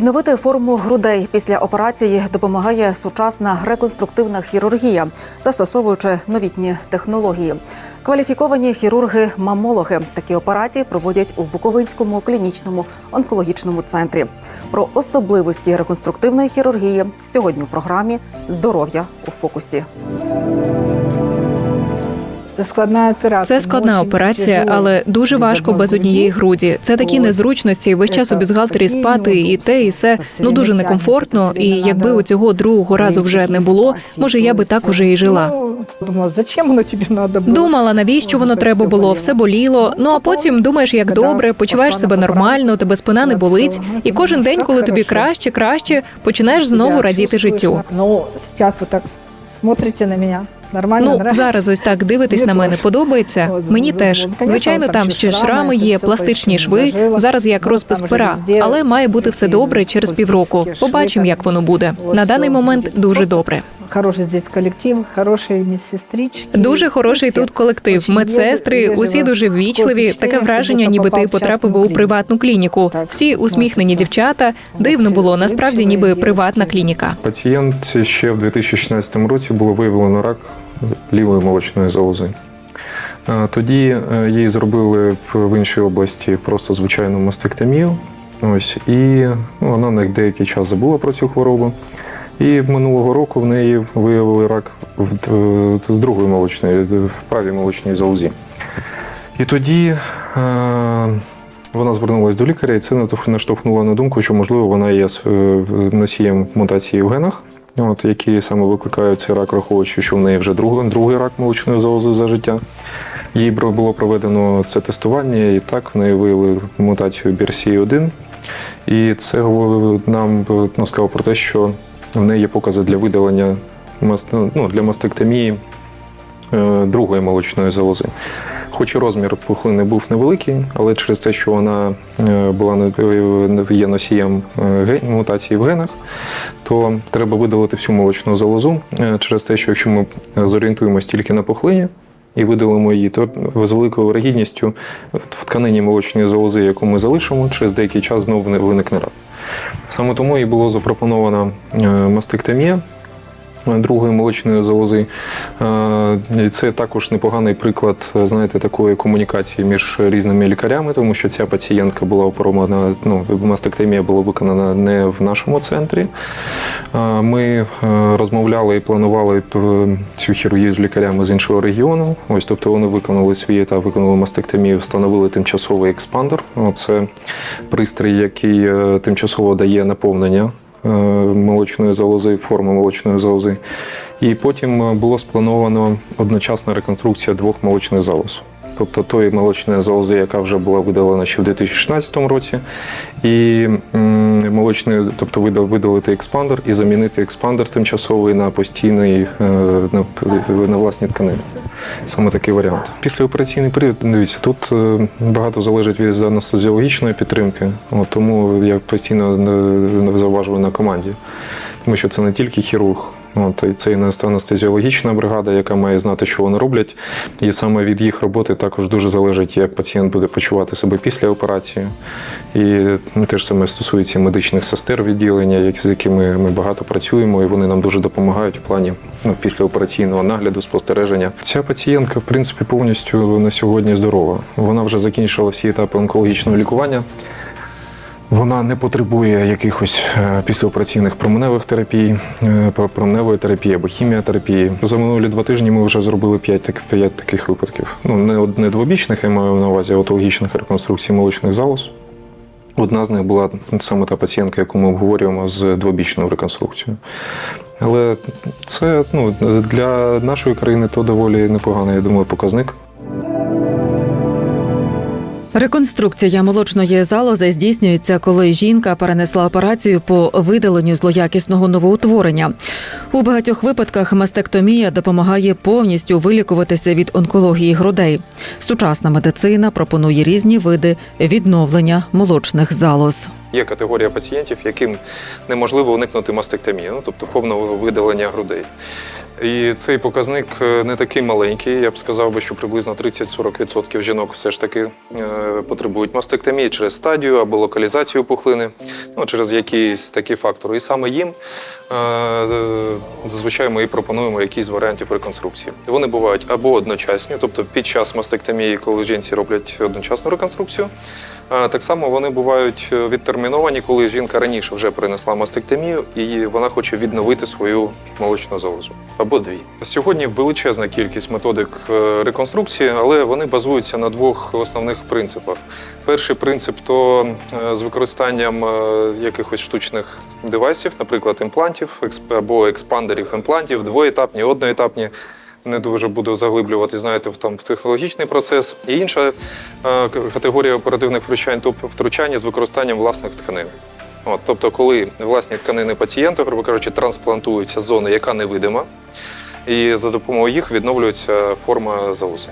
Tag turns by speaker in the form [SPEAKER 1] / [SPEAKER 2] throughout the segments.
[SPEAKER 1] Відновити форму грудей після операції допомагає сучасна реконструктивна хірургія, застосовуючи новітні технології. Кваліфіковані хірурги-мамологи такі операції проводять у Буковинському клінічному онкологічному центрі. Про особливості реконструктивної хірургії сьогодні у програмі Здоров'я у фокусі.
[SPEAKER 2] Це складна операція.
[SPEAKER 3] Це складна операція, але дуже важко без однієї груді. Це такі незручності, весь час у бюстгальтері спати, і те, і се. Ну дуже некомфортно. І якби у цього другого разу вже не було, може я би так уже і жила.
[SPEAKER 2] Ну, Думала, зачем воно тобі треба було?
[SPEAKER 3] Думала, навіщо воно треба було, все боліло. Ну а потім думаєш, як добре, почуваєш себе нормально, тебе спина не болить. І кожен день, коли тобі краще, краще, починаєш знову радіти життю.
[SPEAKER 2] Ну, зараз так смотрите на мене. Нормально,
[SPEAKER 3] Ну
[SPEAKER 2] нравится?
[SPEAKER 3] зараз ось так дивитись на мене подобається. Мені теж звичайно, там ще шрами є, пластичні шви. Зараз як розпис пера, але має бути все добре через півроку. Побачимо, як воно буде. На даний момент дуже добре.
[SPEAKER 2] Хороший здесь колектив, хороші медсестрички.
[SPEAKER 3] Дуже хороший тут колектив. Медсестри, усі дуже ввічливі. Таке враження, ніби ти потрапив у приватну клініку. Всі усміхнені дівчата. Дивно було насправді, ніби приватна клініка.
[SPEAKER 4] Пацієнт ще в 2016 році було виявлено рак лівої молочної залози. Е, Тоді е, їй зробили в- в іншій області просто звичайну мастектомію. Ось, і ну, вона на деякий час забула про цю хворобу. І минулого року в неї виявили рак з другої молочної, в правій молочній залозі. І тоді е, вона звернулася до лікаря, і це наштовхнуло на думку, що можливо вона є е, носієм мутації в генах, от, які саме викликають цей рак, враховуючи, що в неї вже другий, другий рак молочної залози за життя. Їй було проведено це тестування, і так в неї виявили мутацію BRCA1. І це нам е, ну, сказало про те, що в неї є покази для видалення ну, для мастектомії е, другої молочної залози. Хоч і розмір пухлини був невеликий, але через те, що вона е, була є носієм е, мутації в генах, то треба видалити всю молочну залозу через те, що якщо ми зорієнтуємося тільки на пухлині і видалимо її, то з великою вирогідністю в тканині молочної залози, яку ми залишимо, через деякий час знову виникне рак. Саме тому і було запропонована е, мастектомія другої молочної залози. Е, і Це також непоганий приклад, е, знаєте, такої комунікації між різними лікарями, тому що ця пацієнтка була оперована, ну, мастектомія була виконана не в нашому центрі. Е, Ми розмовляли і планували цю хірургію з лікарями з іншого регіону. Ось, тобто вони виконали свій етап, виконали мастектомію, встановили тимчасовий експандер. Це пристрій, який тимчасово дає наповнення молочної залози, форми молочної залози. І потім е, було сплановано одночасна реконструкція двох молочних залоз. Тобто тої молочної залози, яка вже була видалена ще в 2016 році, і м, молочної, тобто видал- видалити експандер і замінити експандер тимчасовий на постійний е, на, на власні тканини. Саме такий варіант. Післяопераційний період, дивіться, тут е, багато залежить від анестезіологічної підтримки, тому я постійно не зауважую на команді, тому що це не тільки хірург. От, і це і анестезіологічна бригада, яка має знати, що вони роблять. І саме від їх роботи також дуже залежить, як пацієнт буде почувати себе після операції. І ну, те ж саме стосується медичних сестер відділення, з якими ми багато працюємо, і вони нам дуже допомагають в плані ну, післяопераційного нагляду, спостереження. Ця пацієнтка, в принципі, повністю на сьогодні здорова. Вона вже закінчила всі етапи онкологічного лікування. Вона не потребує якихось е, післяопераційних променевих терапій, е, променевої терапії або хіміотерапії. За минулі два тижні ми вже зробили 5, так, 5 таких випадків. Ну, не, не двобічних, я маю на увазі, а отологічних реконструкцій молочних залоз. Одна з них була саме та пацієнтка, яку ми обговорюємо з двобічною реконструкцією. Але це ну, для нашої країни то доволі непоганий, я думаю, показник.
[SPEAKER 1] Реконструкція молочної залози здійснюється, коли жінка перенесла операцію по видаленню злоякісного новоутворення. У багатьох випадках мастектомія допомагає повністю вилікуватися від онкології грудей. Сучасна медицина пропонує різні види відновлення молочних залоз.
[SPEAKER 4] Є категорія пацієнтів, яким неможливо уникнути мастектомії, ну, тобто повного видалення грудей. І цей показник е, не такий маленький. Я б сказав би, що приблизно 30-40% жінок все ж таки е, потребують мастектомії через стадію або локалізацію пухлини, ну, через якісь такі фактори. І саме їм е, зазвичай ми і пропонуємо якісь варіантів реконструкції. Вони бувають або одночасні, тобто під час мастектомії, коли жінці роблять одночасну реконструкцію. Так само вони бувають е, відтерміновані, коли жінка раніше вже перенесла мастектомію і вона хоче відновити свою молочну залозу або дві. Сьогодні величезна кількість методик е, реконструкції, але вони базуються на двох основних принципах. Перший принцип то е, з використанням якихось штучних девайсів, наприклад, імплантів або експандерів імплантів, двоетапні, одноетапні не дуже буду заглиблювати, знаєте, в там в технологічний процес. І інша е, категорія оперативних втручань, тобто втручання з використанням власних тканин. От, тобто, коли власні тканини пацієнта, грубо кажучи, трансплантуються з зони, яка невидима, і за допомогою їх відновлюється форма залози.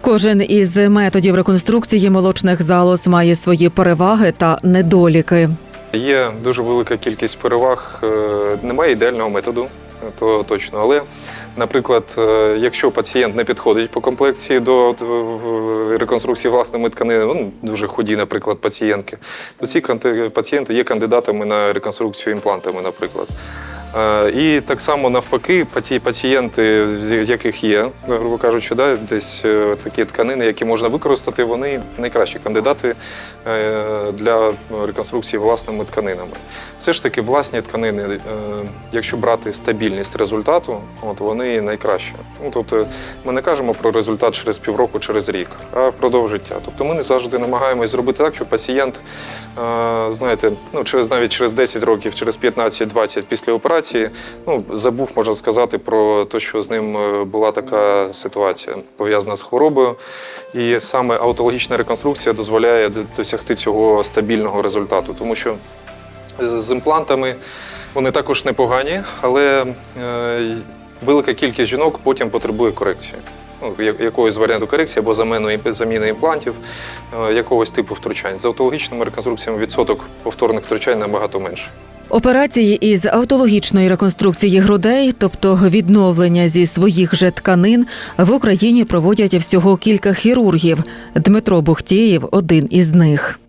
[SPEAKER 1] Кожен із методів реконструкції молочних залоз має свої переваги та недоліки.
[SPEAKER 4] Є дуже велика кількість переваг. Е, Немає ідеального методу, то точно. Але, наприклад, е, якщо пацієнт не підходить по комплекції до до реконструкції власними тканинами, ну, дуже худі, наприклад, пацієнтки, то ці пацієнти є кандидатами на реконструкцію імплантами, наприклад. Е, І так само навпаки, паті- пацієнти, з яких є, грубо кажучи, да, десь е, такі тканини, які можна використати, вони найкращі кандидати е, для реконструкції власними тканинами. Все ж таки, власні тканини, якщо брати стабільність результату, от вони найкращі. Ну, тобто, ми не кажемо про результат через півроку, через рік, а впродовж життя. Тобто ми не завжди намагаємось зробити так, щоб пацієнт, знаєте, ну через навіть через 10 років, через 15-20 після операції, ну забув, можна сказати, про те, що з ним е, була така ситуація пов'язана з хворобою. І саме аутологічна реконструкція дозволяє досягти цього стабільного результату, тому що е, з імплантами вони також непогані, але е, велика кількість жінок потім потребує корекції. Ну, якогось варіанту корекції або заміни, заміни імплантів, якогось типу втручань. З аутологічними реконструкціями відсоток повторних втручань набагато менше.
[SPEAKER 1] Операції із автологічної реконструкції грудей, тобто відновлення зі своїх же тканин, в Україні проводять всього кілька хірургів. Дмитро Бухтєєв один із них.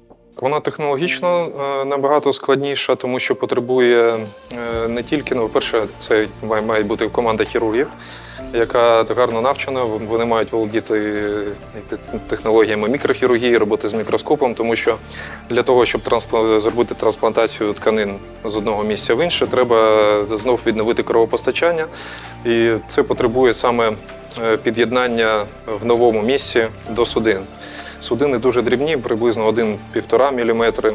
[SPEAKER 4] Вона технологічно е, набагато складніша, тому що потребує е, не тільки, ну, по-перше, це має бути команда хірургів, яка гарно навчена. Вони мають володіти е, технологіями мікрохірургії, роботи з мікроскопом, тому що для того, щоб транспла- зробити трансплантацію тканин з одного місця в інше, треба знов відновити кровопостачання. І це потребує саме е, під'єднання в новому місці до судин. Судини дуже дрібні, приблизно 1-1,5 мм, е,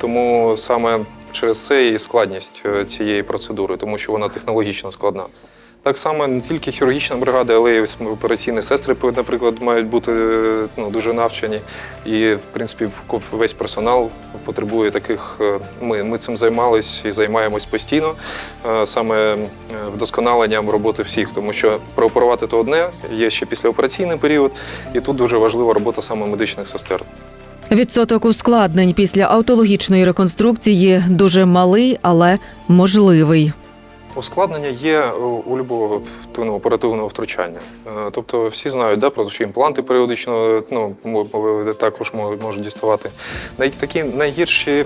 [SPEAKER 4] тому саме через це і складність цієї процедури, тому що вона технологічно складна. Так само не тільки хірургічна бригада, але й операційні сестри, наприклад, мають бути ну, дуже навчені. І, в принципі, весь персонал потребує таких. е, Ми, ми цим займались і займаємось постійно, е, саме е, вдосконаленням роботи всіх, тому що прооперувати то одне, є ще післяопераційний період, і тут дуже важлива робота саме медичних сестер.
[SPEAKER 1] Відсоток ускладнень після автологічної реконструкції дуже малий, але можливий.
[SPEAKER 4] Ускладнення є у у любого ну, оперативного втручання. Е, Тобто всі знають, да, про що імпланти періодично ну, також мо- можуть діставати. Най- Такі найгірші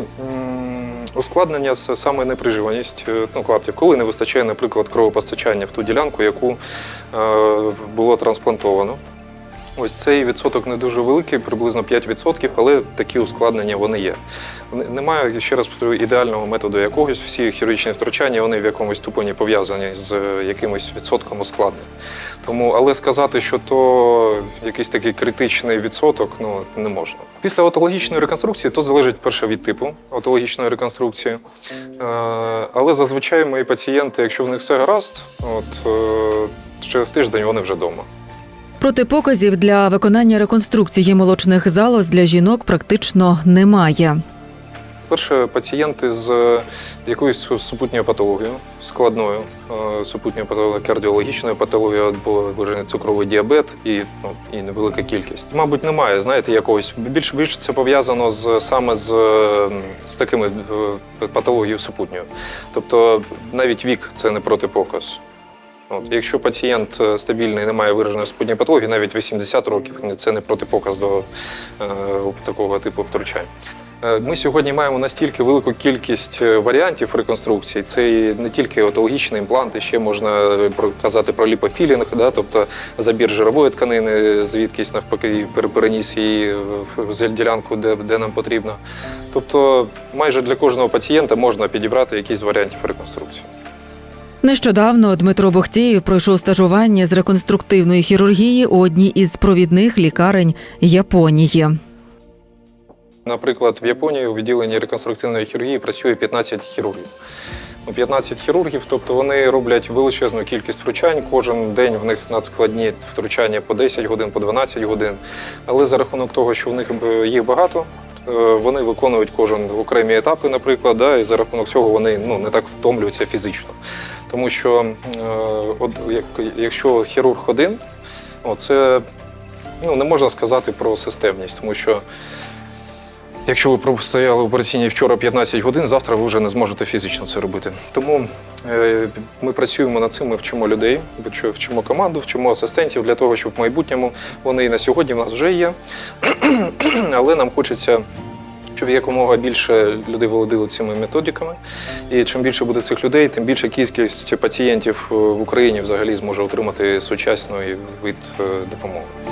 [SPEAKER 4] ускладнення це саме неприживаність е, ну, клаптів, коли не вистачає, наприклад, кровопостачання в ту ділянку, яку е, було трансплантовано. Ось цей відсоток не дуже великий, приблизно 5%, але такі ускладнення вони є. Немає, ще раз повторюю, ідеального методу якогось. Всі хірургічні втручання вони в якомусь ступені пов'язані з е, якимось відсотком ускладнень. Тому, але сказати, що то якийсь такий критичний відсоток, ну не можна. Після отологічної реконструкції то залежить перше від типу отологічної реконструкції. Е, Але зазвичай мої пацієнти, якщо в них все гаразд, от е, через тиждень вони вже вдома.
[SPEAKER 1] Протипоказів для виконання реконструкції молочних залоз для жінок практично немає.
[SPEAKER 4] По-перше, пацієнти з якоюсь супутньою патологією, складною е, супутньою патологією, кардіологічною патологією або виражений цукровий діабет і, ну, і невелика кількість. Мабуть, немає, знаєте, якогось більш більше це пов'язано з саме з, з такими е, патологією супутньою. Тобто навіть вік це не протипоказ. От, якщо пацієнт е, стабільний, не має вираженої супутньої патології, навіть 80 років це не протипоказ до е, такого типу втручань. Е, Ми сьогодні маємо настільки велику кількість е, варіантів реконструкції. Це не тільки отологічний імплант, і ще можна казати про ліпофілінг, да, тобто забір жирової тканини, звідкись навпаки переніс її в ділянку, де, де нам потрібно. Тобто, майже для кожного пацієнта можна підібрати якийсь з варіантів реконструкції.
[SPEAKER 5] Нещодавно Дмитро Бохтєєв пройшов стажування з реконструктивної хірургії у одній із провідних лікарень Японії.
[SPEAKER 4] Наприклад, в Японії у відділенні реконструктивної хірургії працює 15 хірургів. Ну, 15 хірургів, тобто вони роблять величезну кількість втручань. Кожен день в них надскладні втручання по 10 годин, по 12 годин. Але за рахунок того, що в них е, їх багато, е, вони виконують кожен окремі етапи, наприклад, да, і за рахунок цього вони ну, не так втомлюються фізично. Тому що е, якщо хірург один, це ну, не можна сказати про системність, тому що Якщо ви простояли в операційній вчора 15 годин, завтра ви вже не зможете фізично це робити. Тому е, ми працюємо над цим, ми вчимо людей, вчимо команду, вчимо асистентів для того, щоб в майбутньому вони і на сьогодні в нас вже є. Але нам хочеться, щоб якомога більше людей володіли цими методиками. І чим більше буде цих людей, тим більша кількість пацієнтів е, в Україні взагалі зможе отримати сучасний вид е, допомоги.